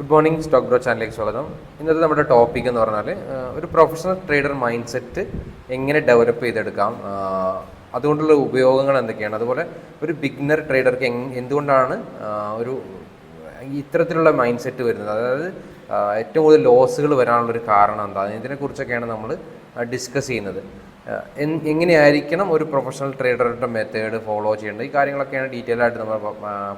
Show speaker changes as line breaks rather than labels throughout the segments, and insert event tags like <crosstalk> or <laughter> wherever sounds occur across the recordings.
Good morning stock bro ചാനലിലേക്ക് സ്വാഗതം. ഇന്നത്തെ നമ്മുടെ ടോപ്പിക് എന്ന് പറഞ്ഞാൽ ഒരു പ്രൊഫഷണൽ ട്രേഡർ മൈൻഡ് സെറ്റ് എങ്ങനെ ഡെവലപ്പ് ചെയ്തെടുക്കാം? അതുകൊണ്ടുള്ള ഉപയോഗങ്ങൾ എന്തൊക്കെയാണ്? അതുപോലെ ഒരു ബിഗ്നർ ട്രേഡർക്ക് എന്തുകൊണ്ടാണ് ഒരു ഇത്തരത്തിലുള്ള മൈൻഡ് സെറ്റ് വരുന്നത്? അതായത് ഏറ്റവും കൂടുതൽ ലോസുകൾ വരാനുള്ളൊരു കാരണം എന്താ? ഇതിനെക്കുറിച്ചൊക്കെയാണ് നമ്മൾ ഡിസ്കസ് ചെയ്യുന്നത്. എങ്ങനെയായിരിക്കണം ഒരു പ്രൊഫഷണൽ ട്രേഡറുടെ മെത്തേഡ് ഫോളോ ചെയ്യേണ്ടത്? ഈ കാര്യങ്ങളൊക്കെയാണ് ഡീറ്റെയിൽ ആയിട്ട് നമ്മൾ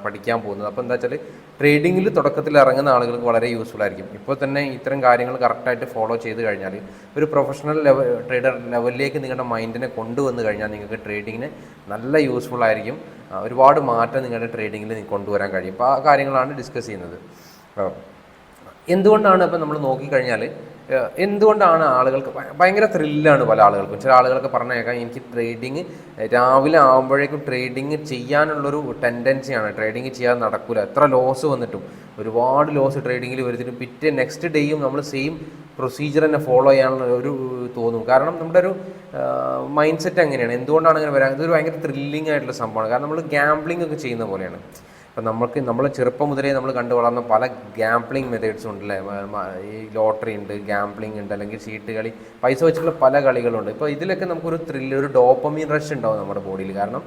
പഠിക്കാൻ പോകുന്നത്. അപ്പോൾ എന്താ വെച്ചാൽ ട്രേഡിങ്ങിൽ തുടക്കത്തിൽ ഇറങ്ങുന്ന ആളുകൾക്ക് വളരെ യൂസ്ഫുൾ ആയിരിക്കും. ഇപ്പോൾ തന്നെ ഇത്തരം കാര്യങ്ങൾ കറക്റ്റായിട്ട് ഫോളോ ചെയ്ത് കഴിഞ്ഞാൽ ഒരു പ്രൊഫഷണൽ ലെവൽ ട്രേഡർ ലെവലിലേക്ക് നിങ്ങളുടെ മൈൻഡിനെ കൊണ്ടുവന്ന് കഴിഞ്ഞാൽ നിങ്ങൾക്ക് ട്രേഡിങ്ങിന് നല്ല യൂസ്ഫുൾ ആയിരിക്കും. ഒരുപാട് മാറ്റം നിങ്ങളുടെ ട്രേഡിങ്ങിൽ കൊണ്ടുവരാൻ കഴിയും. അപ്പോൾ ആ കാര്യങ്ങളാണ് ഡിസ്കസ് ചെയ്യുന്നത്. എന്തുകൊണ്ടാണ് ഇപ്പം നമ്മൾ നോക്കിക്കഴിഞ്ഞാൽ എന്തുകൊണ്ടാണ് ആളുകൾക്ക് ഭയ- ഭയങ്കര ത്രില്ലാണ് പല ആളുകൾക്കും. ചില ആളുകൾക്ക് പറഞ്ഞേക്കാം എനിക്ക് ട്രേഡിങ് രാവിലെ ആകുമ്പോഴേക്കും ട്രേഡിങ് ചെയ്യാനുള്ളൊരു ടെൻഡൻസിയാണ് ട്രേഡിങ് ചെയ്യാൻ നടക്കില്ല എത്ര ലോസ് വന്നിട്ടും. ഒരുപാട് ലോസ് ട്രേഡിങ്ങിൽ വരുത്തിട്ടും പിറ്റേ നെക്സ്റ്റ് ഡേയും നമ്മൾ സെയിം പ്രൊസീജിയർ തന്നെ ഫോളോ ചെയ്യാനുള്ള ഒരു തോന്നും. കാരണം നമ്മുടെ ഒരു മൈൻഡ് സെറ്റ് അങ്ങനെയാണ്. എന്തുകൊണ്ടാണ് അങ്ങനെ വരാൻ ഇതൊരു ഭയങ്കര ത്രില്ലിംഗ് ആയിട്ടുള്ള സംഭവമാണ്. കാരണം നമ്മൾ ഗ്യാംബ്ലിംഗ് ഒക്കെ ചെയ്യുന്ന പോലെയാണ്. അപ്പം നമ്മൾക്ക് നമ്മൾ ചെറുപ്പം മുതലേ നമ്മൾ കണ്ടു വളർന്ന പല ഗ്യാംപ്ലിംഗ് മെത്തേഡ്സും ഉണ്ടല്ലേ? ഈ ലോട്ടറി ഉണ്ട് ഗ്യാംപ്ലിംഗ് ഉണ്ട് അല്ലെങ്കിൽ ചീട്ട് കളി പൈസ വെച്ചിട്ടുള്ള പല കളികളുണ്ട്. ഇപ്പോൾ ഇതിലൊക്കെ നമുക്കൊരു ത്രില്ല് ഒരു ഡോപ്പമീൻ റഷ് ഉണ്ടാവും നമ്മുടെ ബോഡിയിൽ കാരണം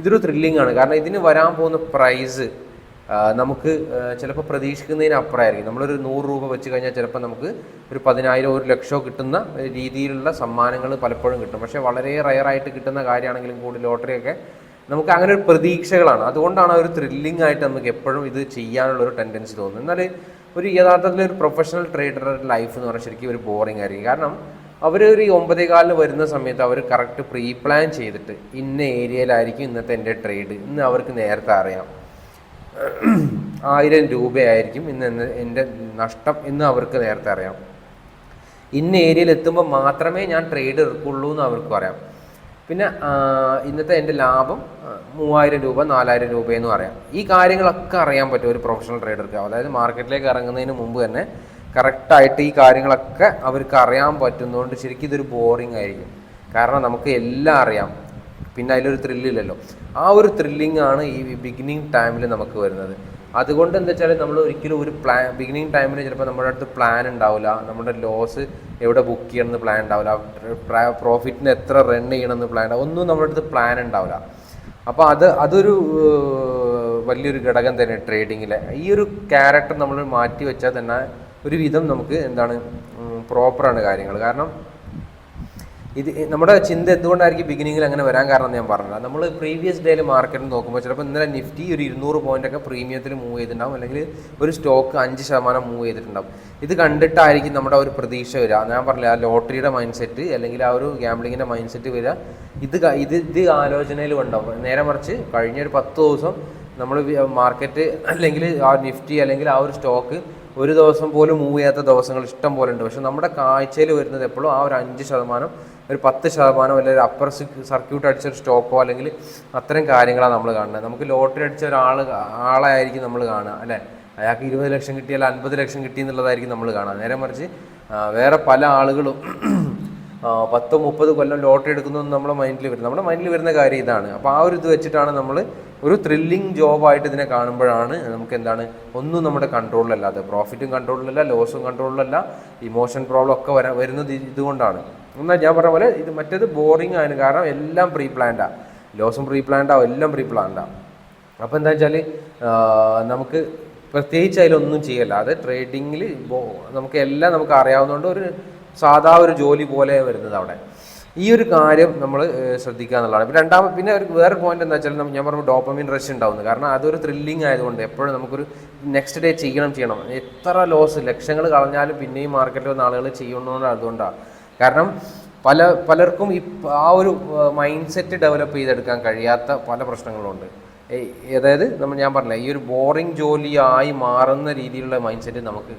ഇതൊരു ത്രില്ലിംഗ് ആണ്. കാരണം ഇതിന് വരാൻ പോകുന്ന പ്രൈസ് നമുക്ക് ചിലപ്പോൾ പ്രതീക്ഷിക്കുന്നതിന് അപ്പുറമായിരിക്കും. നമ്മളൊരു നൂറ് രൂപ വെച്ച് കഴിഞ്ഞാൽ ചിലപ്പോൾ നമുക്ക് ഒരു പതിനായിരം ഒരു ലക്ഷമോ കിട്ടുന്ന രീതിയിലുള്ള സമ്മാനങ്ങൾ പലപ്പോഴും കിട്ടും. പക്ഷേ വളരെ റയറായിട്ട് കിട്ടുന്ന കാര്യമാണെങ്കിലും കൂടി ലോട്ടറിയൊക്കെ നമുക്ക് അങ്ങനെ ഒരു പ്രതീക്ഷകളാണ്. അതുകൊണ്ടാണ് ഒരു ത്രില്ലിംഗ് ആയിട്ട് നമുക്ക് എപ്പോഴും ഇത് ചെയ്യാനുള്ള ഒരു ടെൻഡൻസി തോന്നുന്നത്. എന്നാൽ ഒരു യഥാർത്ഥത്തിൽ ഒരു പ്രൊഫഷണൽ ട്രേഡറുടെ ലൈഫ് എന്ന് പറഞ്ഞാൽ ശരിക്കും ഒരു ബോറിംഗ് ആയിരിക്കും. കാരണം അവർ ഒരു ഒമ്പതേ കാലിന് വരുന്ന സമയത്ത് അവർ കറക്റ്റ് പ്രീ പ്ലാൻ ചെയ്തിട്ട് ഇന്ന ഏരിയയിലായിരിക്കും ഇന്നത്തെ എന്റെ ട്രേഡ് ഇന്ന് അവർക്ക് നേരത്തെ അറിയാം. ആയിരം രൂപയായിരിക്കും ഇന്ന് എന്റെ നഷ്ടം എന്ന് അവർക്ക് നേരത്തെ അറിയാം. ഇന്ന ഏരിയയിൽ എത്തുമ്പോൾ മാത്രമേ ഞാൻ ട്രേഡ് എടുക്കുള്ളൂ എന്ന് അവർക്ക് അറിയാം. പിന്നെ ഇന്നത്തെ എന്റെ ലാഭം മൂവായിരം രൂപ നാലായിരം രൂപയെന്ന് പറയാം. ഈ കാര്യങ്ങളൊക്കെ അറിയാൻ പറ്റും ഒരു പ്രൊഫഷണൽ ട്രേഡർക്ക് അതായത് മാർക്കറ്റിലേക്ക് ഇറങ്ങുന്നതിന് മുമ്പ് തന്നെ കറക്റ്റായിട്ട് ഈ കാര്യങ്ങളൊക്കെ അവർക്ക് അറിയാൻ പറ്റുന്നതുകൊണ്ട് ശരിക്കും ഇതൊരു ബോറിംഗ് ആയിരിക്കും. കാരണം നമുക്ക് എല്ലാം അറിയാം. പിന്നെ അതിലൊരു ത്രില്ലില്ലല്ലോ ആ ഒരു ത്രില്ലിംഗ് ആണ് ഈ ബിഗിനിങ് ടൈമിൽ നമുക്ക് വരുന്നത്. അതുകൊണ്ട് എന്താ വെച്ചാൽ നമ്മൾ ഒരിക്കലും ഒരു പ്ലാൻ ബിഗിനിങ് ടൈമിൽ ചിലപ്പോൾ നമ്മുടെ അടുത്ത് പ്ലാൻ ഉണ്ടാവില്ല നമ്മുടെ ലോസ് എവിടെ ബുക്ക് ചെയ്യണമെന്ന് പ്ലാൻ ഉണ്ടാവില്ല പ്രോഫിറ്റിന് എത്ര റൺ ചെയ്യണമെന്ന് പ്ലാൻ ഉണ്ടാവും ഒന്നും നമ്മുടെ അടുത്ത് പ്ലാൻ ഉണ്ടാവില്ല അപ്പോൾ അത് അതൊരു വലിയൊരു ഘടകം തന്നെ ട്രേഡിങ്ങിലെ ഈ ഒരു ക്യാരക്ടർ നമ്മൾ മാറ്റി വെച്ചാൽ തന്നെ ഒരുവിധം നമുക്ക് എന്താണ് പ്രോപ്പറാണ് കാര്യങ്ങൾ കാരണം ഇത് നമ്മുടെ ചിന്ത എന്തുകൊണ്ടായിരിക്കും ബിഗിനിങ്ങിൽ അങ്ങനെ വരാൻ കാരണം എന്ന് ഞാൻ പറഞ്ഞത്. നമ്മൾ പ്രീവിയസ് ഡേയിൽ മാർക്കറ്റ് നോക്കുമ്പോൾ ചിലപ്പോൾ ഇന്നലെ നിഫ്റ്റി ഒരു ഇരുന്നൂറ് ഒക്കെ പ്രീമിയത്തിൽ മൂവ് ചെയ്തിട്ടുണ്ടാവും. അല്ലെങ്കിൽ ഒരു സ്റ്റോക്ക് അഞ്ച് ശതമാനം മൂവ് ചെയ്തിട്ടുണ്ടാവും. ഇത് കണ്ടിട്ടായിരിക്കും നമ്മുടെ ഒരു പ്രതീക്ഷ വരിക ഞാൻ പറഞ്ഞില്ല ആ ലോട്ടറിയുടെ മൈൻഡ് സെറ്റ് അല്ലെങ്കിൽ ആ ഒരു ഗാംബ്ലിങ്ങിന്റെ മൈൻഡ് സെറ്റ് വരിക ഇത് ഇത് ഇത് ആലോചനയിൽ ഉണ്ടാവും നേരെ മറിച്ച് കഴിഞ്ഞ ഒരു പത്ത് ദിവസം നമ്മൾ മാർക്കറ്റ് അല്ലെങ്കിൽ ആ നിഫ്റ്റി അല്ലെങ്കിൽ ആ ഒരു സ്റ്റോക്ക് ഒരു ദിവസം പോലും മൂവ് ചെയ്യാത്ത ദിവസങ്ങൾ ഇഷ്ടം പോലെ ഉണ്ട്. പക്ഷെ നമ്മുടെ കാഴ്ചയിൽ വരുന്നത് എപ്പോഴും ആ ഒരു അഞ്ച് ശതമാനം ഒരു പത്ത് ശതമാനം അല്ലെങ്കിൽ അപ്പർ സർക്യൂട്ട് അടിച്ച ഒരു സ്റ്റോക്കോ അല്ലെങ്കിൽ അത്തരം കാര്യങ്ങളാണ് നമ്മൾ കാണുന്നത്. നമുക്ക് ലോട്ടറി അടിച്ച ഒരാൾ ആളായിരിക്കും നമ്മൾ കാണുക അല്ലേ? അയാൾക്ക് ഇരുപത് ലക്ഷം കിട്ടിയാൽ അൻപത് ലക്ഷം കിട്ടി എന്നുള്ളതായിരിക്കും നമ്മൾ കാണുക. നേരെ മറിച്ച് വേറെ പല ആളുകളും പത്തോ മുപ്പത് കൊല്ലം ലോട്ടറി എടുക്കുന്നതൊന്നും നമ്മുടെ മൈൻഡിൽ വരും നമ്മുടെ മൈൻഡിൽ വരുന്ന കാര്യം ഇതാണ്. അപ്പോൾ ആ ഒരു ഇത് വെച്ചിട്ടാണ് നമ്മൾ ഒരു ത്രില്ലിംഗ് ജോബായിട്ട് ഇതിനെ കാണുമ്പോഴാണ് നമുക്ക് എന്താണ് ഒന്നും നമ്മുടെ കൺട്രോളിലല്ലാതെ പ്രോഫിറ്റും കൺട്രോളിലല്ല ലോസും കൺട്രോളിലല്ല ഇമോഷൻ പ്രോബ്ലം ഒക്കെ വരാൻ വരുന്നത് ഇത് ഇതുകൊണ്ടാണ്. എന്നാൽ ഞാൻ പറഞ്ഞ പോലെ ഇത് മറ്റേത് ബോറിംഗ് ആണ്. കാരണം എല്ലാം പ്രീ പ്ലാൻഡാണ് ലോസും പ്രീ പ്ലാൻഡാവും എല്ലാം പ്രീ പ്ലാൻഡാണ് അപ്പോൾ എന്താ വെച്ചാൽ നമുക്ക് പ്രത്യേകിച്ച് അതിലൊന്നും ചെയ്യല്ല അത് ട്രേഡിങ്ങിൽ നമുക്ക് എല്ലാം നമുക്ക് അറിയാവുന്നതുകൊണ്ട് ഒരു സാധാ ഒരു ജോലി പോലെ വരുന്നത് അവിടെ. ഈ ഒരു കാര്യം നമ്മൾ ശ്രദ്ധിക്കുക എന്നുള്ളതാണ്. പിന്നെ രണ്ടാമത് പിന്നെ ഒരു വേറെ പോയിന്റ് എന്താ വെച്ചാൽ ഞാൻ പറഞ്ഞു ഡോപ്പമിൻ റഷ് ഉണ്ടാവുന്നത്. കാരണം അതൊരു ത്രില്ലിംഗ് ആയതുകൊണ്ട് എപ്പോഴും നമുക്കൊരു നെക്സ്റ്റ് ഡേ ചെയ്യണം ചെയ്യണം. എത്ര ലോസ് ലക്ഷങ്ങൾ കളഞ്ഞാലും പിന്നെയും മാർക്കറ്റിൽ വന്ന ആളുകൾ ചെയ്യണമെന്ന് അതുകൊണ്ടാണ് കാരണം പല പലർക്കും ഈ ആ ഒരു മൈൻഡ് സെറ്റ് ഡെവലപ്പ് ചെയ്തെടുക്കാൻ കഴിയാത്ത പല പ്രശ്നങ്ങളുണ്ട്. അതായത് നമ്മൾ ഞാൻ പറഞ്ഞില്ല ഈ ഒരു ബോറിംഗ് ജോലിയായി മാറുന്ന രീതിയിലുള്ള മൈൻഡ് സെറ്റ് നമുക്ക്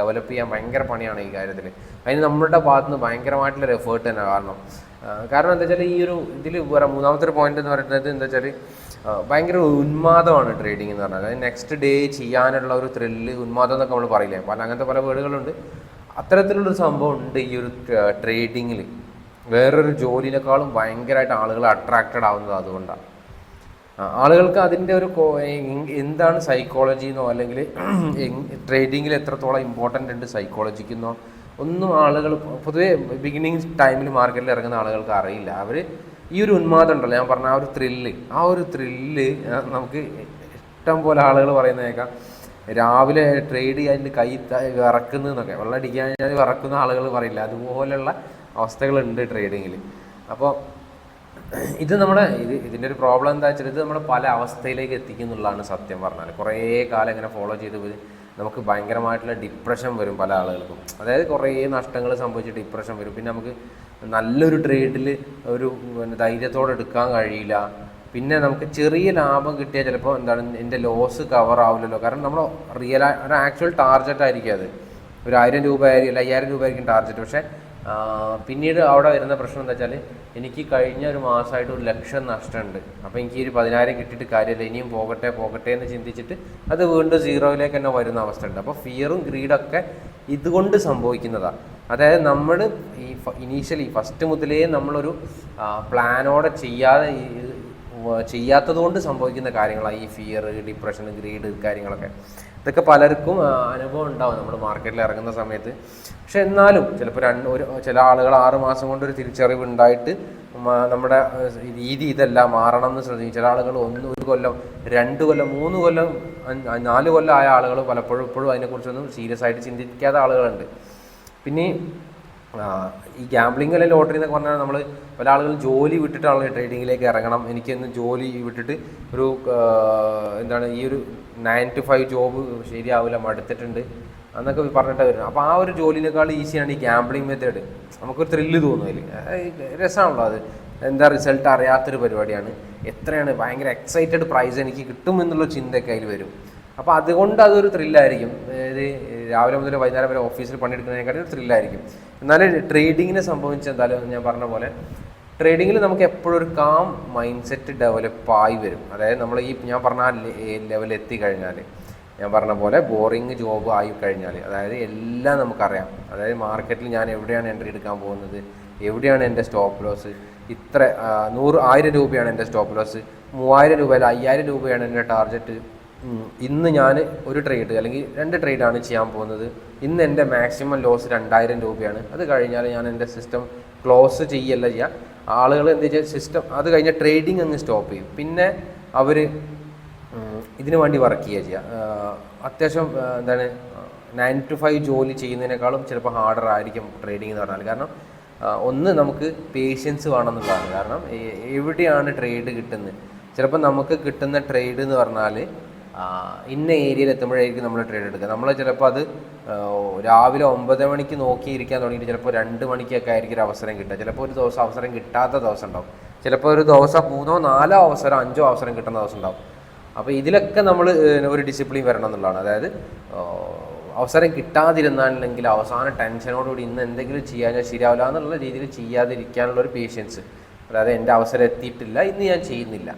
ഡെവലപ്പ് ചെയ്യാൻ ഭയങ്കര പണിയാണ് ഈ കാര്യത്തിൽ അതിന് നമ്മുടെ ഭാഗത്ത് നിന്ന് ഭയങ്കരമായിട്ടുള്ളൊരു എഫേർട്ട് തന്നെ കാരണം കാരണം എന്താ വെച്ചാൽ ഈ ഒരു ഇതിൽ വേറെ മൂന്നാമത്തെ ഒരു പോയിന്റ് എന്ന് പറയുന്നത് എന്താ വെച്ചാൽ ഭയങ്കര ഉന്മാദമാണ് ട്രേഡിംഗ് എന്ന് പറഞ്ഞാൽ അതായത് നെക്സ്റ്റ് ഡേ ചെയ്യാനുള്ള ഒരു ത്രില്ല് ഉന്മാദം എന്നൊക്കെ നമ്മൾ പറയില്ലേ? പല അങ്ങനത്തെ പല വേർഡുകളുണ്ട്. അത്തരത്തിലുള്ളൊരു സംഭവം ഉണ്ട് ഈ ഒരു ട്രേഡിങ്ങിൽ വേറൊരു ജോലിനേക്കാളും ഭയങ്കരമായിട്ട് ആളുകൾ അട്രാക്റ്റഡ് ആവുന്നത് അതുകൊണ്ടാണ്. ആളുകൾക്ക് അതിന്റെ ഒരു എന്താണ് സൈക്കോളജി എന്നോ അല്ലെങ്കിൽ <clears throat> ട്രേഡിങ്ങിൽ എത്രത്തോളം ഇമ്പോർട്ടന്റ് ഉണ്ട് സൈക്കോളജിക്ക് എന്നോ ഒന്നും ആളുകൾ പൊതുവേ ബിഗിനിങ് ടൈമിൽ മാർക്കറ്റിൽ ഇറങ്ങുന്ന ആളുകൾക്ക് അറിയില്ല. അവർ ഈ ഒരു ഉന്മാദം ഉണ്ടല്ലോ. ഞാൻ പറഞ്ഞ ആ ഒരു ത്രില്ല് ആ ഒരു ത്രില്ല് നമുക്ക് ഇഷ്ടം പോലെ ആളുകൾ പറയുന്നതേക്കാം രാവിലെ ട്രേഡ് ചെയ്യാൻ കൈ വിറക്കുന്നതെന്നൊക്കെ വെള്ളം അടിക്കാൻ വിറക്കുന്ന ആളുകൾ പറയില്ല. അതുപോലെയുള്ള അവസ്ഥകളുണ്ട് ട്രേഡിങ്ങിൽ അപ്പോൾ ഇത് നമ്മുടെ ഇത് ഇതിന്റെ ഒരു പ്രോബ്ലം എന്താ വെച്ചാൽ ഇത് നമ്മുടെ പല അവസ്ഥയിലേക്ക് എത്തിക്കുന്നുള്ളതാണ് സത്യം പറഞ്ഞാൽ കുറേ കാലം ഇങ്ങനെ ഫോളോ ചെയ്ത് പോയി. നമുക്ക് ഭയങ്കരമായിട്ടുള്ള ഡിപ്രഷൻ വരും പല ആളുകൾക്കും. അതായത് കുറേ നഷ്ടങ്ങൾ സംഭവിച്ച് ഡിപ്രഷൻ വരും. പിന്നെ നമുക്ക് നല്ലൊരു ട്രേഡിൽ ഒരു ധൈര്യത്തോടെ എടുക്കാൻ കഴിയില്ല. പിന്നെ നമുക്ക് ചെറിയ ലാഭം കിട്ടിയാൽ ചിലപ്പോൾ എന്താണ് എന്റെ ലോസ് കവർ ആവില്ലല്ലോ. കാരണം നമ്മൾ റിയൽ ഒരു ആക്ച്വൽ ടാർഗറ്റ് ആയിരിക്കും അത്. ഒരു ആയിരം രൂപ ആയിരിക്കും അല്ല അയ്യായിരം രൂപ ആയിരിക്കും ടാർഗറ്റ് പക്ഷേ പിന്നീട് അവിടെ വരുന്ന പ്രശ്നം എന്താ വെച്ചാൽ എനിക്ക് കഴിഞ്ഞ ഒരു മാസമായിട്ട് ഒരു ലക്ഷം നഷ്ടമുണ്ട്. അപ്പോൾ എനിക്ക് ഒരു പതിനായിരം കിട്ടിയിട്ട് കാര്യമില്ല. ഇനിയും പോകട്ടെ പോകട്ടെ എന്ന് ചിന്തിച്ചിട്ട് അത് വീണ്ടും സീറോയിലേക്ക് തന്നെ വരുന്ന അവസ്ഥ ഉണ്ട് അപ്പോൾ ഫിയറും ഗ്രീഡൊക്കെ ഇതുകൊണ്ട് സംഭവിക്കുന്നതാണ് അതായത് നമ്മൾ ഈ ഇനീഷ്യലി ഫസ്റ്റ് മുതലേ നമ്മളൊരു പ്ലാനോടെ ചെയ്യാതെ ഈ- ചെയ്യാത്തത് കൊണ്ട് സംഭവിക്കുന്ന കാര്യങ്ങളാണ് ഈ ഫിയർ ഡിപ്രഷൻ ഗ്രീഡ് കാര്യങ്ങളൊക്കെ. ഇതൊക്കെ പലർക്കും അനുഭവം ഉണ്ടാവും നമ്മൾ മാർക്കറ്റിൽ ഇറങ്ങുന്ന സമയത്ത്. പക്ഷെ എന്നാലും ചിലപ്പോൾ രണ്ട് ഒരു ചില ആളുകൾ ആറ് മാസം കൊണ്ട് ഒരു തിരിച്ചറിവ് ഉണ്ടായിട്ട് നമ്മുടെ രീതി ഇതല്ല മാറണം എന്ന് ശ്രദ്ധിക്കും. ചില ആളുകൾ ഒന്ന് ഒരു കൊല്ലം രണ്ട് കൊല്ലം മൂന്ന് കൊല്ലം നാല് കൊല്ലം ആയ ആളുകൾ പലപ്പോഴും ഇപ്പോഴും അതിനെക്കുറിച്ചൊന്നും സീരിയസ് ആയിട്ട് ചിന്തിക്കാത്ത ആളുകളുണ്ട്. പിന്നെ ഈ ഗ്യാംബ്ലിംഗ് അല്ലെങ്കിൽ ലോട്ടറി എന്നൊക്കെ പറഞ്ഞാൽ നമ്മൾ പല ആളുകളും ജോലി വിട്ടിട്ടാണ് ട്രേഡിങ്ങിലേക്ക് ഇറങ്ങണം. എനിക്കൊന്ന് ജോലി വിട്ടിട്ട് ഒരു എന്താണ് ഈ ഒരു നയൻ ടു ഫൈവ് ജോബ് ശരിയാവില്ല മടുത്തിട്ടുണ്ട് എന്നൊക്കെ പറഞ്ഞിട്ട് വരുന്നത്. അപ്പോൾ ആ ഒരു ജോലിനേക്കാൾ ഈസിയാണ് ഈ ഗ്യാംബ്ലിംഗ് മെത്തേഡ് നമുക്കൊരു ത്രില്ല് തോന്നും അതിൽ രസമാണല്ലോ അത്. എന്താ റിസൾട്ട് അറിയാത്തൊരു പരിപാടിയാണ്. എത്രയാണ്? ഭയങ്കര എക്സൈറ്റഡ് പ്രൈസ് എനിക്ക് കിട്ടും എന്നുള്ള ചിന്തയൊക്കെ അതിൽ വരും. അപ്പോൾ അതുകൊണ്ട് അതൊരു ത്രില്ലായിരിക്കും അതായത് രാവിലെ മുതൽ വൈകുന്നേരം വരെ ഓഫീസിൽ പണിയെടുക്കുന്നതിനേക്കാളും ഒരു ത്രില്ലായിരിക്കും എന്നാലും ട്രേഡിങ്ങിനെ സംബന്ധിച്ച് എന്തായാലും ഞാൻ പറഞ്ഞ പോലെ ട്രേഡിങ്ങിൽ നമുക്ക് എപ്പോഴും ഒരു കാം മൈൻഡ് സെറ്റ് ഡെവലപ്പ് ആയി വരും. അതായത് നമ്മൾ ഈ ഞാൻ പറഞ്ഞ ആ ലെവലിൽ എത്തിക്കഴിഞ്ഞാൽ ഞാൻ പറഞ്ഞ പോലെ ബോറിങ് ജോബ് ആയി കഴിഞ്ഞാൽ അതായത് എല്ലാം നമുക്കറിയാം. അതായത് മാർക്കറ്റിൽ ഞാൻ എവിടെയാണ് എൻട്രി എടുക്കാൻ പോകുന്നത് എവിടെയാണ് എന്റെ സ്റ്റോപ്പ് ലോസ് ഇത്ര നൂറ് ആയിരം രൂപയാണ് എന്റെ സ്റ്റോപ്പ് ലോസ് മൂവായിരം രൂപയിൽ അയ്യായിരം രൂപയാണ് എന്റെ ടാർഗറ്റ് ഇന്ന് ഞാൻ ഒരു ട്രേഡ് അല്ലെങ്കിൽ രണ്ട് ട്രേഡാണ് ചെയ്യാൻ പോകുന്നത്. ഇന്ന് എന്റെ മാക്സിമം ലോസ് രണ്ടായിരം രൂപയാണ്. അത് കഴിഞ്ഞാൽ ഞാൻ എന്റെ സിസ്റ്റം ക്ലോസ് ചെയ്യല്ല ചെയ്യുക ആളുകൾ എന്ത് വെച്ചാൽ സിസ്റ്റം അത് കഴിഞ്ഞാൽ ട്രേഡിങ് അങ്ങ് സ്റ്റോപ്പ് ചെയ്യും. പിന്നെ അവർ ഇതിനു വേണ്ടി വർക്ക് ചെയ്യുക ചെയ്യുക അത്യാവശ്യം എന്താണ് നയൻ ടു ഫൈവ് ജോലി ചെയ്യുന്നതിനേക്കാളും ചിലപ്പോൾ ഹാർഡർ ആയിരിക്കും ട്രേഡിംഗ് എന്ന് പറഞ്ഞാൽ. കാരണം ഒന്ന് നമുക്ക് പേഷ്യൻസ് വേണമെന്നുള്ളതാണ് കാരണം എവിടെയാണ് ട്രേഡ് കിട്ടുന്നത്? ചിലപ്പോൾ നമുക്ക് കിട്ടുന്ന ട്രേഡ് എന്ന് പറഞ്ഞാൽ ഇന്ന ഏരിയയിൽ എത്തുമ്പോഴായിരിക്കും നമ്മൾ ട്രേഡ് എടുക്കുക. നമ്മൾ ചിലപ്പോൾ അത് രാവിലെ ഒമ്പത് മണിക്ക് നോക്കിയിരിക്കാൻ തുടങ്ങിയിട്ട് ചിലപ്പോൾ രണ്ട് മണിക്കൊക്കെ ആയിരിക്കും ഒരു അവസരം കിട്ടുക. ചിലപ്പോൾ ഒരു ദിവസം അവസരം കിട്ടാത്ത ദിവസം ഉണ്ടാവും. ചിലപ്പോൾ ഒരു ദിവസം മൂന്നോ നാലോ അവസരം അഞ്ചോ അവസരം കിട്ടുന്ന ദിവസം ഉണ്ടാവും. അപ്പോൾ ഇതിലൊക്കെ നമ്മൾ ഒരു ഡിസിപ്ലിൻ വരണം എന്നുള്ളതാണ്. അതായത് അവസരം കിട്ടാതിരുന്നാണെങ്കിൽ അവസാന ടെൻഷനോടുകൂടി ഇന്ന് എന്തെങ്കിലും ചെയ്യാൻ ശരിയാവില്ല എന്നുള്ള രീതിയിൽ ചെയ്യാതിരിക്കാനുള്ള ഒരു പേഷ്യൻസ് അതായത് എന്റെ അവസരം എത്തിയിട്ടില്ല ഇന്ന് ഞാൻ ചെയ്യുന്നില്ല.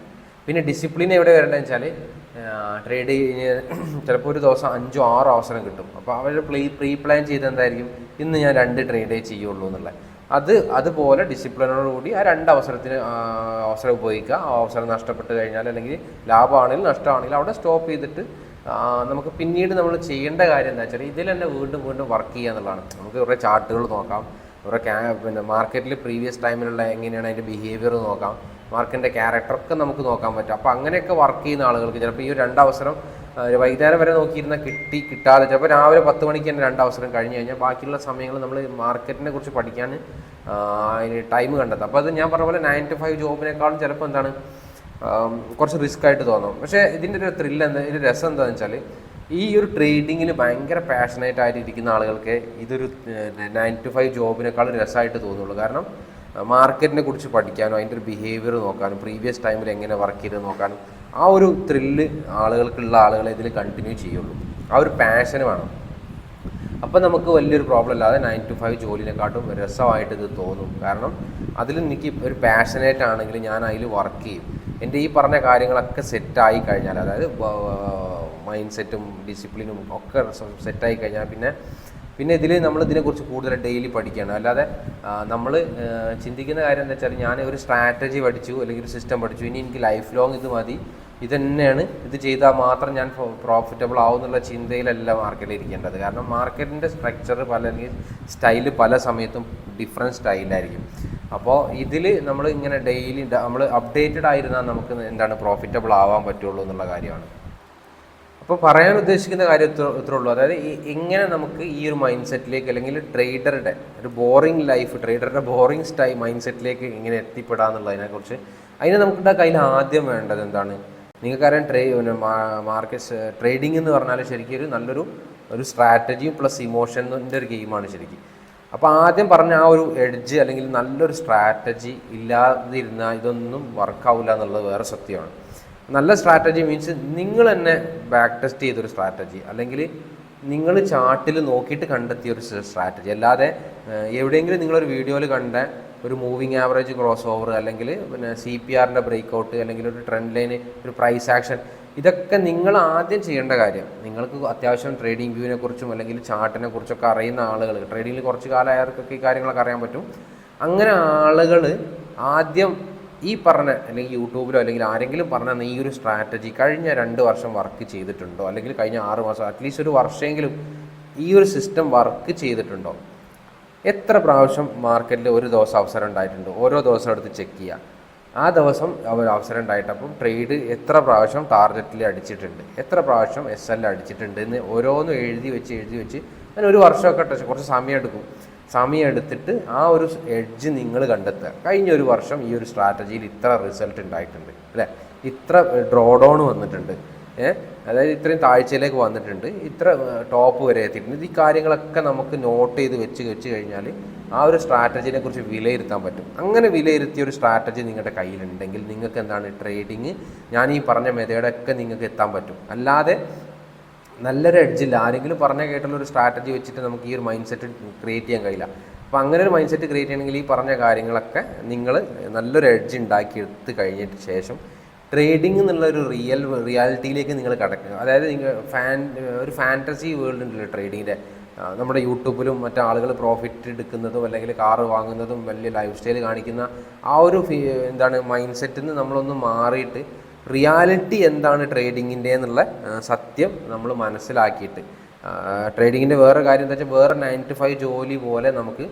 പിന്നെ ഡിസിപ്ലിൻ എവിടെ വരേണ്ടതെന്ന് വെച്ചാൽ ട്രേഡ് ചിലപ്പോൾ ഒരു ദിവസം അഞ്ചോ ആറോ അവസരം കിട്ടും. അപ്പോൾ അവർ പ്രീ പ്രീ പ്ലാൻ ചെയ്ത് എന്തായിരിക്കും ഇന്ന് ഞാൻ രണ്ട് ട്രേഡേ ചെയ്യുള്ളൂ എന്നുള്ളത്. അത് അതുപോലെ ഡിസിപ്ലിനോടുകൂടി ആ രണ്ട് അവസരത്തിന് അവസരം ഉപയോഗിക്കുക. ആ അവസരം നഷ്ടപ്പെട്ട് കഴിഞ്ഞാൽ അല്ലെങ്കിൽ ലാഭമാണെങ്കിലും നഷ്ടമാണെങ്കിലും അവിടെ സ്റ്റോപ്പ് ചെയ്തിട്ട് നമുക്ക് പിന്നീട് നമ്മൾ ചെയ്യേണ്ട കാര്യം എന്താ വെച്ചാൽ ഇതിൽ തന്നെ വീണ്ടും വീണ്ടും വർക്ക് ചെയ്യുക എന്നുള്ളതാണ്. നമുക്ക് കുറേ ചാർട്ടുകൾ നോക്കാം. കുറേ ക്യാ പിന്നെ മാർക്കറ്റിൽ പ്രീവിയസ് ടൈമിലുള്ള എങ്ങനെയാണ് അതിന്റെ ബിഹേവിയർ നോക്കാം മാർക്കറ്റിന്റെ ക്യാരക്ടറൊക്കെ നമുക്ക് നോക്കാൻ പറ്റും. അപ്പോൾ അങ്ങനെയൊക്കെ വർക്ക് ചെയ്യുന്ന ആളുകൾക്ക് ചിലപ്പോൾ ഈ ഒരു രണ്ടവസരം ഒരു വൈകുന്നേരം വരെ നോക്കിയിരുന്ന കിട്ടി കിട്ടാതെ ചിലപ്പോൾ രാവിലെ പത്ത് മണിക്ക് തന്നെ രണ്ടവസരം കഴിഞ്ഞ് കഴിഞ്ഞാൽ ബാക്കിയുള്ള സമയങ്ങൾ നമ്മൾ മാർക്കറ്റിനെ കുറിച്ച് പഠിക്കാൻ അതിന് ടൈം കണ്ടെത്തും. അപ്പോൾ അത് ഞാൻ പറഞ്ഞ പോലെ നയൻ ടു ഫൈവ് ജോബിനേക്കാളും ചിലപ്പോൾ എന്താണ് കുറച്ച് റിസ്ക് ആയിട്ട് തോന്നും. പക്ഷേ ഇതിന്റെ ഒരു ത്രില്ല് എന്താ ഇതിന്റെ രസം എന്താണെന്ന് വെച്ചാൽ ഈ ഒരു ട്രേഡിങ്ങിൽ ഭയങ്കര പാഷനേറ്റ് ആയിട്ടിരിക്കുന്ന ആളുകൾക്ക് ഇതൊരു നയൻ ടു ഫൈവ് ജോബിനേക്കാളും രസമായിട്ട് തോന്നുള്ളൂ. കാരണം മാർക്കറ്റിനെ കുറിച്ച് പഠിക്കാനും അതിന്റെ ഒരു ബിഹേവിയർ നോക്കാനും പ്രീവിയസ് ടൈമിൽ എങ്ങനെ വർക്ക് ചെയ്ത് നോക്കാനും ആ ഒരു ത്രില്ല് ആളുകൾക്കുള്ള ആളുകളെ ഇതിൽ കണ്ടിന്യൂ ചെയ്യുള്ളൂ. ആ ഒരു പാഷന് വേണം. അപ്പം നമുക്ക് വലിയൊരു പ്രോബ്ലം ഇല്ലാതെ നയൻ ടു ഫൈവ് ജോലിനെക്കാട്ടും രസമായിട്ട് ഇത് തോന്നും. കാരണം അതിൽ എനിക്ക് ഒരു പാഷനേറ്റ് ആണെങ്കിൽ ഞാൻ അതിൽ വർക്ക് ചെയ്യും. എന്റെ ഈ പറഞ്ഞ കാര്യങ്ങളൊക്കെ സെറ്റായി കഴിഞ്ഞാൽ അതായത് മൈൻഡ് സെറ്റും ഡിസിപ്ലിനും ഒക്കെ സെറ്റായി കഴിഞ്ഞാൽ പിന്നെ പിന്നെ ഇതിൽ നമ്മൾ ഇതിനെക്കുറിച്ച് കൂടുതൽ ഡെയിലി പഠിക്കുകയാണ് അല്ലാതെ നമ്മൾ ചിന്തിക്കുന്ന കാര്യം എന്താ വെച്ചാൽ ഞാൻ ഒരു സ്ട്രാറ്റജി പഠിച്ചു അല്ലെങ്കിൽ ഒരു സിസ്റ്റം പഠിച്ചു. ഇനി എനിക്ക് ലൈഫ് ലോങ് ഇത് മതി. ഇത് തന്നെയാണ് ഇത് ചെയ്താൽ മാത്രം ഞാൻ പ്രോഫിറ്റബിൾ ആവും എന്നുള്ള ചിന്തയിലല്ല മാർക്കറ്റിൽ ഇരിക്കേണ്ടത്. കാരണം മാർക്കറ്റിന്റെ സ്ട്രക്ചർ പല അല്ലെങ്കിൽ സ്റ്റൈൽ പല സമയത്തും ഡിഫറെന്റ് സ്റ്റൈലായിരിക്കും അപ്പോൾ ഇതിൽ നമ്മൾ ഇങ്ങനെ ഡെയിലി നമ്മൾ അപ്ഡേറ്റഡ് ആയിരുന്നാൽ നമുക്ക് എന്താണ് പ്രോഫിറ്റബിൾ ആവാൻ പറ്റുള്ളൂ എന്നുള്ള കാര്യമാണ്. അപ്പോൾ പറയാൻ ഉദ്ദേശിക്കുന്ന കാര്യം ഇത്ര ഇത്രേ ഉള്ളൂ. അതായത് എങ്ങനെ നമുക്ക് ഈ ഒരു മൈൻഡ് സെറ്റിലേക്ക് അല്ലെങ്കിൽ ട്രേഡറുടെ ഒരു ബോറിംഗ് ലൈഫ് ട്രേഡറുടെ ബോറിംഗ് സ്റ്റൈ മൈൻഡ് സെറ്റിലേക്ക് എങ്ങനെ എത്തിപ്പെടാന്നുള്ളതിനെക്കുറിച്ച് അതിന് നമുക്ക് കയ്യിൽ ആദ്യം വേണ്ടത് എന്താണ്? നിങ്ങൾക്കറിയാം ട്രേ മാർക്കറ്റ് ട്രേഡിംഗ് എന്ന് പറഞ്ഞാൽ ശരിക്കും ഒരു നല്ലൊരു ഒരു സ്ട്രാറ്റജി പ്ലസ് ഇമോഷന്റെ ഒരു ഗെയിമാണ് ശരിക്കും. അപ്പോൾ ആദ്യം പറഞ്ഞ ആ ഒരു എഡ്ജ് അല്ലെങ്കിൽ നല്ലൊരു സ്ട്രാറ്റജി ഇല്ലാതിരുന്നാൽ ഇതൊന്നും വർക്കാവില്ല എന്നുള്ളത് വേറെ സത്യമാണ്. നല്ല സ്ട്രാറ്റജി മീൻസ് നിങ്ങൾ തന്നെ ബാക്ക് ടെസ്റ്റ് ചെയ്തൊരു സ്ട്രാറ്റജി അല്ലെങ്കിൽ നിങ്ങൾ ചാർട്ടിൽ നോക്കിയിട്ട് കണ്ടെത്തിയ ഒരു സ്ട്രാറ്റജി അല്ലാതെ എവിടെയെങ്കിലും നിങ്ങളൊരു വീഡിയോയിൽ കണ്ട ഒരു മൂവിങ് ആവറേജ് ക്രോസ് ഓവർ അല്ലെങ്കിൽ പിന്നെ സി പി ആറിന്റെ ബ്രേക്ക് ഔട്ട് അല്ലെങ്കിൽ ഒരു ട്രെൻഡ് ലൈന് ഒരു പ്രൈസ് ആക്ഷൻ ഇതൊക്കെ നിങ്ങൾ ആദ്യം ചെയ്യേണ്ട കാര്യം. നിങ്ങൾക്ക് അത്യാവശ്യം ട്രേഡിംഗ് വ്യൂവിനെ കുറിച്ചും അല്ലെങ്കിൽ ചാർട്ടിനെ കുറിച്ചൊക്കെ അറിയുന്ന ആളുകൾ ട്രേഡിങ്ങിൽ കുറച്ച് കാലമായവർക്കൊക്കെ ഈ കാര്യങ്ങളൊക്കെ അറിയാൻ പറ്റും. അങ്ങനെ ആളുകൾ ആദ്യം ഈ പറഞ്ഞ അല്ലെങ്കിൽ യൂട്യൂബിലോ അല്ലെങ്കിൽ ആരെങ്കിലും പറഞ്ഞ ഈ ഒരു സ്ട്രാറ്റജി കഴിഞ്ഞ രണ്ട് വർഷം വർക്ക് ചെയ്തിട്ടുണ്ടോ? അല്ലെങ്കിൽ കഴിഞ്ഞ ആറ് മാസം അറ്റ്ലീസ്റ്റ് ഒരു വർഷമെങ്കിലും ഈ ഒരു സിസ്റ്റം വർക്ക് ചെയ്തിട്ടുണ്ടോ? എത്ര പ്രാവശ്യം മാർക്കറ്റിൽ ഒരു ദിവസം അവസരം ഉണ്ടായിട്ടുണ്ട്? ഓരോ ദിവസം എടുത്ത് ചെക്ക് ചെയ്യുക ആ ദിവസം അവസരം ഉണ്ടായിട്ടപ്പം ട്രേഡ് എത്ര പ്രാവശ്യം ടാർഗറ്റിൽ അടിച്ചിട്ടുണ്ട്? എത്ര പ്രാവശ്യം എസ് എൽ അടിച്ചിട്ടുണ്ട്? എന്ന് ഓരോന്നും എഴുതി വെച്ച് എഴുതി വെച്ച് അങ്ങനെ ഒരു വർഷമൊക്കെ കുറച്ച് സമയം എടുക്കും. സമയം എടുത്തിട്ട് ആ ഒരു എഡ്ജ് നിങ്ങൾ കണ്ടെത്തുക. കഴിഞ്ഞ ഒരു വർഷം ഈ ഒരു സ്ട്രാറ്റജിയിൽ ഇത്ര റിസൾട്ട് ഉണ്ടായിട്ടുണ്ട് അല്ലേ? ഇത്ര ഡ്രോ ഡൗൺ വന്നിട്ടുണ്ട് അതായത് ഇത്രയും താഴ്ചയിലേക്ക് വന്നിട്ടുണ്ട് ഇത്ര ടോപ്പ് വരെ എത്തിയിട്ടുണ്ട്. ഈ കാര്യങ്ങളൊക്കെ നമുക്ക് നോട്ട് ചെയ്ത് വെച്ച് വെച്ച് കഴിഞ്ഞാൽ ആ ഒരു സ്ട്രാറ്റജിനെ കുറിച്ച് വിലയിരുത്താൻ പറ്റും. അങ്ങനെ വിലയിരുത്തിയ ഒരു സ്ട്രാറ്റജി നിങ്ങളുടെ കയ്യിലുണ്ടെങ്കിൽ നിങ്ങൾക്ക് എന്താണ് ട്രേഡിങ് ഞാൻ ഈ പറഞ്ഞ മെതേഡൊക്കെ നിങ്ങൾക്ക് എത്താൻ പറ്റും. അല്ലാതെ നല്ലൊരു എഡ്ജില്ല ആരെങ്കിലും പറഞ്ഞ കേട്ടുള്ള ഒരു സ്ട്രാറ്റജി വെച്ചിട്ട് നമുക്ക് ഈ ഒരു മൈൻഡ് സെറ്റ് ക്രിയേറ്റ് ചെയ്യാൻ കഴിയില്ല. അപ്പോൾ അങ്ങനെ ഒരു മൈൻഡ് സെറ്റ് ക്രിയേറ്റ് ചെയ്യണമെങ്കിൽ ഈ പറഞ്ഞ കാര്യങ്ങളൊക്കെ നിങ്ങൾ നല്ലൊരു എഡ്ജ് ഉണ്ടാക്കി എടുത്ത് കഴിഞ്ഞിട്ട് ശേഷം ട്രേഡിംഗ് എന്നുള്ളൊരു റിയൽ റിയാലിറ്റിയിലേക്ക് നിങ്ങൾ കടക്കുക. അതായത് നിങ്ങൾ ഫാൻ ഒരു ഫാന്റസി വേൾഡ് ഉണ്ടല്ലോ ട്രേഡിങ്ങിന്റെ നമ്മുടെ യൂട്യൂബിലും മറ്റു ആളുകൾ പ്രോഫിറ്റ് എടുക്കുന്നതും അല്ലെങ്കിൽ കാറ് വാങ്ങുന്നതും വലിയ ലൈഫ് സ്റ്റൈൽ കാണിക്കുന്ന ആ ഒരു എന്താണ് മൈൻഡ് സെറ്റിൽ നിന്ന് നമ്മളൊന്ന് മാറിയിട്ട് റിയാലിറ്റി എന്താണ് ട്രേഡിങ്ങിന്റെ എന്നുള്ള സത്യം നമ്മൾ മനസ്സിലാക്കിയിട്ട്. ട്രേഡിങ്ങിന്റെ വേറെ കാര്യം എന്താ വെച്ചാൽ വേറെ നയൻ ടു ഫൈവ് ജോലി പോലെ നമുക്ക്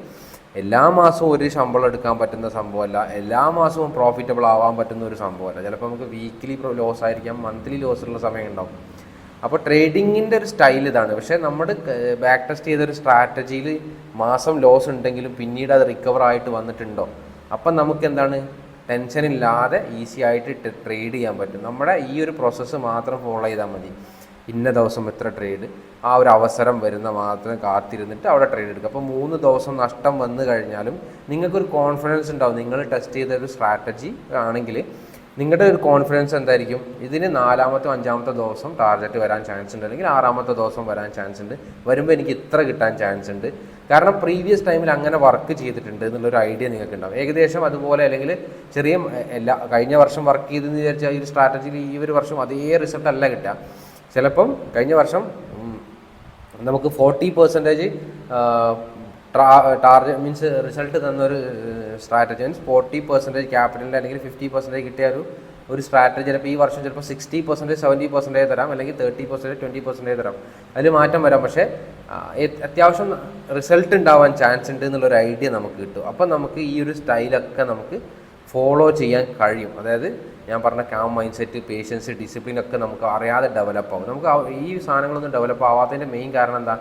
എല്ലാ മാസവും ഒരു ശമ്പളം എടുക്കാൻ പറ്റുന്ന സംഭവമല്ല. എല്ലാ മാസവും പ്രോഫിറ്റബിൾ ആവാൻ പറ്റുന്ന ഒരു സംഭവമല്ല. ചിലപ്പോൾ നമുക്ക് വീക്കിലി ലോസ് ആയിരിക്കാം മന്ത്ലി ലോസ് ഉള്ള സമയം ഉണ്ടാവും അപ്പോൾ ട്രേഡിങ്ങിന്റെ ഒരു സ്റ്റൈൽ ഇതാണ്. പക്ഷേ നമ്മൾ ബാക്ക് ടെസ്റ്റ് ചെയ്തൊരു സ്ട്രാറ്റജിയിൽ മാസം ലോസ് ഉണ്ടെങ്കിലും പിന്നീട് അത് റിക്കവർ ആയിട്ട് വന്നിട്ടുണ്ടോ? അപ്പം നമുക്ക് എന്താണ് ടെൻഷൻ ഇല്ലാതെ ഈസി ആയിട്ട് ട്രേഡ് ചെയ്യാൻ പറ്റും. നമ്മുടെ ഈ ഒരു പ്രോസസ്സ് മാത്രം ഫോളോ ചെയ്താൽ മതി. ഇന്ന ദിവസം എത്ര ട്രേഡ് ആ ഒരു അവസരം വരുന്ന മാത്രം കാത്തിരുന്നിട്ട് അവിടെ ട്രേഡ് എടുക്കുക. അപ്പോൾ മൂന്ന് ദിവസം നഷ്ടം വന്നു കഴിഞ്ഞാലും നിങ്ങൾക്കൊരു കോൺഫിഡൻസ് ഉണ്ടാവും. നിങ്ങൾ ടെസ്റ്റ് ചെയ്ത ഒരു സ്ട്രാറ്റജി ആണെങ്കിൽ നിങ്ങളുടെ ഒരു കോൺഫിഡൻസ് എന്തായിരിക്കും? ഇതിന് നാലാമത്തെ അഞ്ചാമത്തെ ദിവസം ടാർഗറ്റ് വരാൻ ചാൻസ് ഉണ്ട്. അല്ലെങ്കിൽ ആറാമത്തെ ദിവസം വരാൻ ചാൻസ് ഉണ്ട്. വരുമ്പോൾ എനിക്ക് ഇത്ര കിട്ടാൻ ചാൻസ് ഉണ്ട്. കാരണം പ്രീവിയസ് ടൈമിൽ അങ്ങനെ വർക്ക് ചെയ്തിട്ടുണ്ട് എന്നുള്ളൊരു ഐഡിയ നിങ്ങൾക്ക് ഉണ്ടാവും ഏകദേശം അതുപോലെ അല്ലെങ്കിൽ ചെറിയ എല്ലാ കഴിഞ്ഞ വർഷം വർക്ക് ചെയ്തെന്ന് വിചാരിച്ചാൽ ഈ ഒരു സ്ട്രാറ്റജിയിൽ ഈ ഒരു വർഷം അതേ റിസൾട്ട് അല്ല കിട്ടുക. ചിലപ്പം കഴിഞ്ഞ വർഷം നമുക്ക് forty percentage target means result തന്നൊരു സ്ട്രാറ്റജി മീൻസ് ഫോർട്ടി പെർസെന്റേജ് ക്യാപിറ്റലിന്റെ അല്ലെങ്കിൽ ഫിഫ്റ്റി പെർസെന്റേജ് കിട്ടിയ ഒരു ഒരു സ്ട്രാറ്റജി ചിലപ്പോൾ ഈ വർഷം ചിലപ്പോൾ സിക്സ്റ്റി പെർസെന്റേജ് സെവന്റി പെർസെന്റേജ് തരാം അല്ലെങ്കിൽ തേർട്ടി പെർസെന്റേജ് ട്വന്റി പെർസെന്റേജ് തരാം. അതിൽ മാറ്റം വരാം. പക്ഷേ അത്യാവശ്യം റിസൾട്ട് ഉണ്ടാവാൻ ചാൻസ് ഉണ്ട് എന്നുള്ളൊരു ഐഡിയ നമുക്ക് കിട്ടും. അപ്പം നമുക്ക് ഈ ഒരു സ്റ്റൈലൊക്കെ നമുക്ക് ഫോളോ ചെയ്യാൻ കഴിയും. അതായത് ഞാൻ പറഞ്ഞ calm mind set patience discipline ഒക്കെ നമുക്ക് അറിയാതെ ഡെവലപ്പ് ആവും. നമുക്ക് ഈ സാധനങ്ങളൊന്നും ഡെവലപ്പ് ആവാത്തതിന്റെ മെയിൻ കാരണം എന്താ?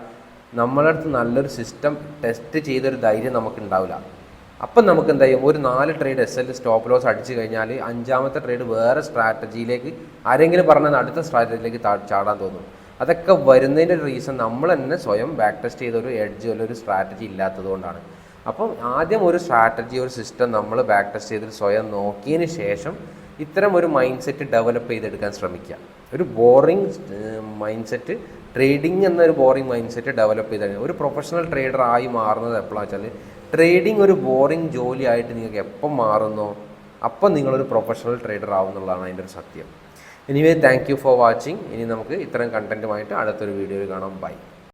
നമ്മളടുത്ത് നല്ലൊരു സിസ്റ്റം ടെസ്റ്റ് ചെയ്തൊരു ധൈര്യം നമുക്ക് ഉണ്ടാവില്ല അപ്പം നമുക്ക് എന്താ ചെയ്യും ഒരു നാല് trade S L stop loss അടിച്ചു കഴിഞ്ഞാൽ അഞ്ചാമത്തെ ട്രേഡ് വേറെ സ്ട്രാറ്റജിയിലേക്ക് ആരെങ്കിലും പറഞ്ഞാൽ അടുത്ത സ്ട്രാറ്റജിയിലേക്ക് ചാടാൻ തോന്നും. അതൊക്കെ വരുന്നതിന്റെ റീസൺ നമ്മൾ തന്നെ സ്വയം ബാക്ക് ടെസ്റ്റ് ചെയ്ത ഒരു എഡ്ജ് ഒരു സ്ട്രാറ്റജി ഇല്ലാത്തതുകൊണ്ടാണ് അപ്പം ആദ്യം ഒരു സ്ട്രാറ്റജി ഒരു സിസ്റ്റം നമ്മൾ ബാക്ക് ടെസ്റ്റ് ചെയ്തിട്ട് സ്വയം നോക്കിയതിന് ശേഷം ഇത്തരം ഒരു മൈൻഡ് സെറ്റ് ഡെവലപ്പ് ചെയ്തെടുക്കാൻ ശ്രമിക്കുക. ഒരു ബോറിംഗ് മൈൻഡ് സെറ്റ് ട്രേഡിംഗ് എന്നൊരു ബോറിംഗ് മൈൻഡ് സെറ്റ് ഡെവലപ്പ് ചെയ്ത് ഒരു പ്രൊഫഷണൽ ട്രേഡർ ആയി മാറുന്നത് എപ്പോഴാണെന്ന് വെച്ചാൽ ട്രേഡിംഗ് ഒരു ബോറിംഗ് ജോലിയായിട്ട് നിങ്ങൾക്ക് എപ്പം മാറുന്നോ അപ്പം നിങ്ങളൊരു പ്രൊഫഷണൽ ട്രേഡർ ആവും എന്നുള്ളതാണ് അതിന്റെ ഒരു സത്യം. Anyway thank you for watching ഇനി നമുക്ക് ഇത്തരം കണ്ടന്റുമായിട്ട് അടുത്തൊരു വീഡിയോയിൽ കാണാം. ബൈ